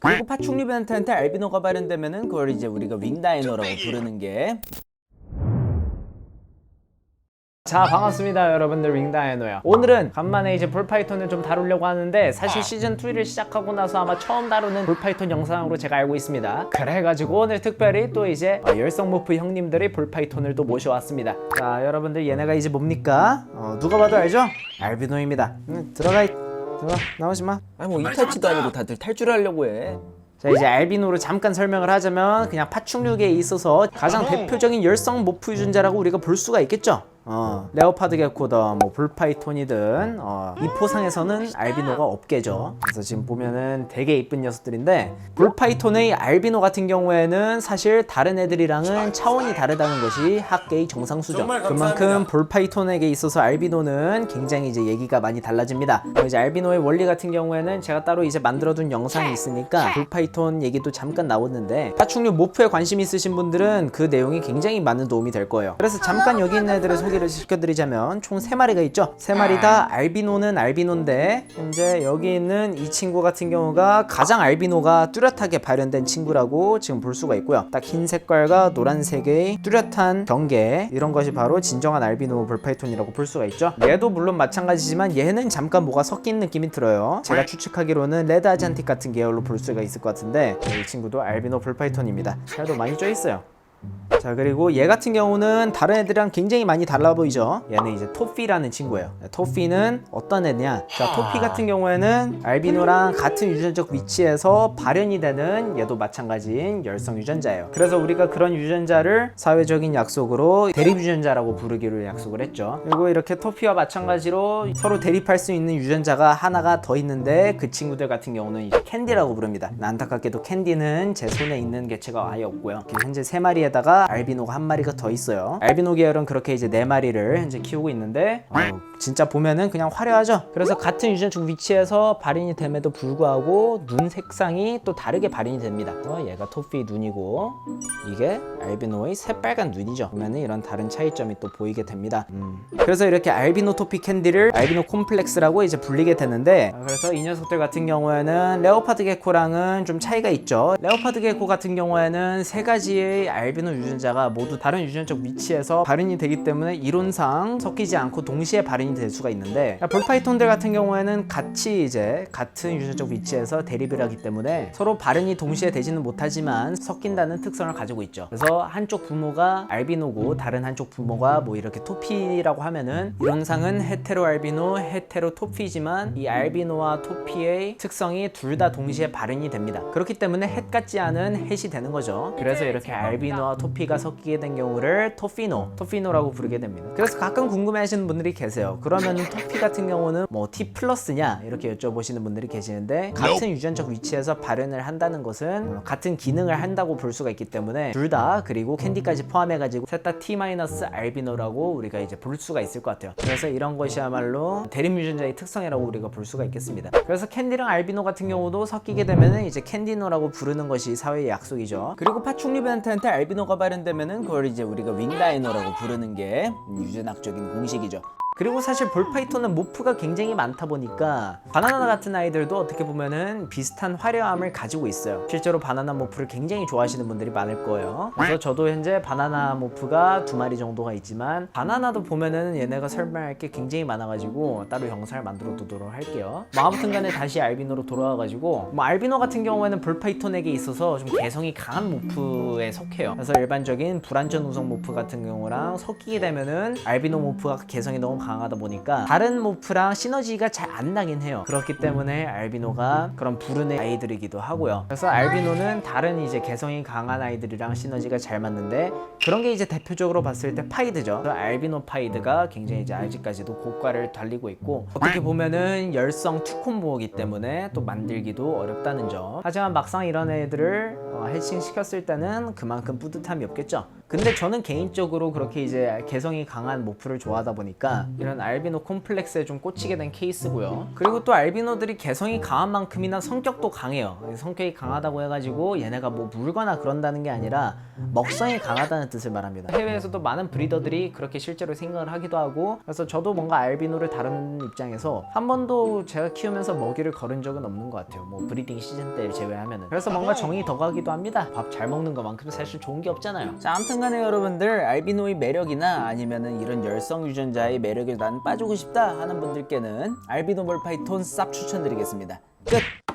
그리고 파충류 벤트한테 알비노가 발현되면은 그걸 이제 우리가 윙다이너라고 부르는 게. 자 반갑습니다 여러분들 윙다이노야 오늘은 간만에 이제 볼파이톤을 좀 다루려고 하는데 사실 시즌2를 시작하고 나서 아마 처음 다루는 볼파이톤 영상으로 제가 알고 있습니다. 그래가지고 오늘 특별히 또 이제 어, 열성모프 형님들이 볼파이톤을 또 모셔왔습니다. 자 여러분들 얘네가 이제 뭡니까? 어, 누가 봐도 알죠? 알비노입니다. 음, 들어가 있... 들어가 나오지 마. 아니 뭐 이탈치도 아니고 다들 탈출하려고 해. 자 이제 알비노를 잠깐 설명을 하자면 그냥 파충류계에 있어서 가장 대표적인 열성 모프 유전자라고 우리가 볼 수가 있겠죠. 어, 레오파드 게코든 뭐 불파이톤이든 어, 이 포상에서는 알비노가 없겠죠. 그래서 지금 보면은 되게 이쁜 녀석들인데 불파이톤의 알비노 같은 경우에는 사실 다른 애들이랑은 차원이 다르다는 것이 학계의 정상수죠. 그만큼. 볼파이톤에게 있어서 알비노는 굉장히 이제 얘기가 많이 달라집니다. 어, 이제 알비노의 원리 같은 경우에는 제가 따로 이제 만들어둔 영상이 있으니까 볼파이톤 얘기도 잠깐 나왔는데 파충류 모프에 관심 있으신 분들은 그 내용이 굉장히 많은 도움이 될 거예요. 그래서 잠깐 여기 있는 애들을 소개 를 시켜드리자면 총 세마리가 있죠. 세마리 다 알비노는 알비노인데 현재 여기 있는 이 친구 같은 경우가 가장 알비노가 뚜렷하게 발현된 친구라고 지금 볼 수가 있고요. 딱 흰 색깔과 노란색의 뚜렷한 경계 이런 것이 바로 진정한 알비노 볼파이톤이라고 볼 수가 있죠. 얘도 물론 마찬가지지만 얘는 잠깐 뭐가 섞인 느낌이 들어요. 제가 추측하기로는 레드 아잔틱 같은 계열로 볼 수가 있을 것 같은데 이 친구도 알비노 볼파이톤입니다. 살도 많이 쪄 있어요. 자 그리고 얘 같은 경우는 다른 애들이랑 굉장히 많이 달라 보이죠? 얘는 이제 토피라는 친구예요. 토피는 어떤 애냐? 자 토피 같은 경우에는 알비노랑 같은 유전적 위치에서 발현이 되는 얘도 마찬가지인 열성 유전자예요. 그래서 우리가 그런 유전자를 사회적인 약속으로 대립 유전자라고 부르기로 약속을 했죠. 그리고 이렇게 토피와 마찬가지로 서로 대립할 수 있는 유전자가 하나가 더 있는데 그 친구들 같은 경우는 이제 캔디라고 부릅니다. 안타깝게도 캔디는 제 손에 있는 개체가 아예 없고요. 현재 세 마리에다 가 알비노가 한 마리가 더 있어요. 알비노 계열은 그렇게 이제 네 마리를 현재 키우고 있는데 어, 진짜 보면은 그냥 화려하죠. 그래서 같은 유전축 위치에서 발인이 됨에도 불구하고 눈 색상이 또 다르게 발인이 됩니다. 어, 얘가 토피 눈이고 이게 알비노의 새빨간 눈이죠. 보면은 이런 다른 차이점이 또 보이게 됩니다. 음. 그래서 이렇게 알비노 토피 캔디를 알비노 콤플렉스라고 이제 불리게 되는데 어, 그래서 이 녀석들 같은 경우에는 레오파드 게코랑은 좀 차이가 있죠. 레오파드 게코 같은 경우에는 세 가지의 알비 노 유전자가 모두 다른 유전적 위치에서 발현이 되기 때문에 이론상 섞이지 않고 동시에 발현이 될 수가 있는데 볼파이톤들 같은 경우에는 같이 이제 같은 유전적 위치에서 대립을 하기 때문에 서로 발현이 동시에 되지는 못하지만 섞인다는 특성을 가지고 있죠. 그래서 한쪽 부모가 알비노고 다른 한쪽 부모가 뭐 이렇게 토피라고 하면은 이론상은 헤테로 알비노, 헤테로 토피지만 이 알비노와 토피의 특성이 둘 다 동시에 발현이 됩니다. 그렇기 때문에 헷 같지 않은 헷이 되는 거죠. 그래서 이렇게 알비노 와 토피가 섞이게 된 경우를 토피노, 토피노라고 부르게 됩니다. 그래서 가끔 궁금해하시는 분들이 계세요. 그러면 토피 같은 경우는 뭐 T 플러스냐 이렇게 여쭤보시는 분들이 계시는데 같은 유전적 위치에서 발현을 한다는 것은 어, 같은 기능을 한다고 볼 수가 있기 때문에 둘 다 그리고 캔디까지 포함해가지고 셋 다 T 마이너스 알비노라고 우리가 이제 볼 수가 있을 것 같아요. 그래서 이런 것이야말로 대립 유전자의 특성이라고 우리가 볼 수가 있겠습니다. 그래서 캔디랑 알비노 같은 경우도 섞이게 되면은 이제 캔디노라고 부르는 것이 사회의 약속이죠. 그리고 파충류 벤트한테 알비노 가 발현되면은 그걸 이제 우리가 윙 다이너라고 부르는 게 유전학적인 공식이죠 그리고 사실 볼파이톤은 모프가 굉장히 많다 보니까 바나나 같은 아이들도 어떻게 보면은 비슷한 화려함을 가지고 있어요. 실제로 바나나 모프를 굉장히 좋아하시는 분들이 많을 거예요. 그래서 저도 현재 바나나 모프가 두 마리 정도가 있지만 바나나도 보면은 얘네가 설명할 게 굉장히 많아가지고 따로 영상을 만들어 두도록 할게요. 뭐 아무튼 간에 다시 알비노로 돌아와가지고 뭐 알비노 같은 경우에는 볼파이톤에게 있어서 좀 개성이 강한 모프에 속해요. 그래서 일반적인 불안전 우성 모프 같은 경우랑 섞이게 되면은 알비노 모프가 개성이 너무 강하다 보니까 다른 모프랑 시너지가 잘 안 나긴 해요. 그렇기 때문에 알비노가 그런 부른의 아이들이기도 하고요. 그래서 알비노는 다른 이제 개성이 강한 아이들이랑 시너지가 잘 맞는데 그런 게 이제 대표적으로 봤을 때 파이드죠. 알비노 파이드가 굉장히 이제 아직까지도 고가를 달리고 있고 어떻게 보면은 열성 투콤보이기 때문에 또 만들기도 어렵다는 점. 하지만 막상 이런 애들을 어, 해칭 시켰을 때는 그만큼 뿌듯함이 없겠죠. 근데 저는 개인적으로 그렇게 이제 개성이 강한 모프를 좋아하다 보니까 이런 알비노 콤플렉스에 좀 꽂히게 된 케이스고요. 그리고 또 알비노들이 개성이 강한 만큼이나 성격도 강해요. 성격이 강하다고 해가지고 얘네가 뭐 물거나 그런다는 게 아니라 먹성이 강하다는 뜻을 말합니다. 해외에서도 많은 브리더들이 그렇게 실제로 생각을 하기도 하고 그래서 저도 뭔가 알비노를 다루는 입장에서 한 번도 제가 키우면서 먹이를 걸은 적은 없는 것 같아요. 뭐 브리딩 시즌 때 제외하면은 그래서 뭔가 정이 더 가기 도 합니다. 밥 잘 먹는 것만큼 사실 좋은 게 없잖아요. 자, 아무튼 간에 여러분들 알비노의 매력이나 아니면은 이런 열성 유전자의 매력에 난 빠지고 싶다 하는 분들께는 알비노 볼파이톤 쌉 추천드리겠습니다. 끝.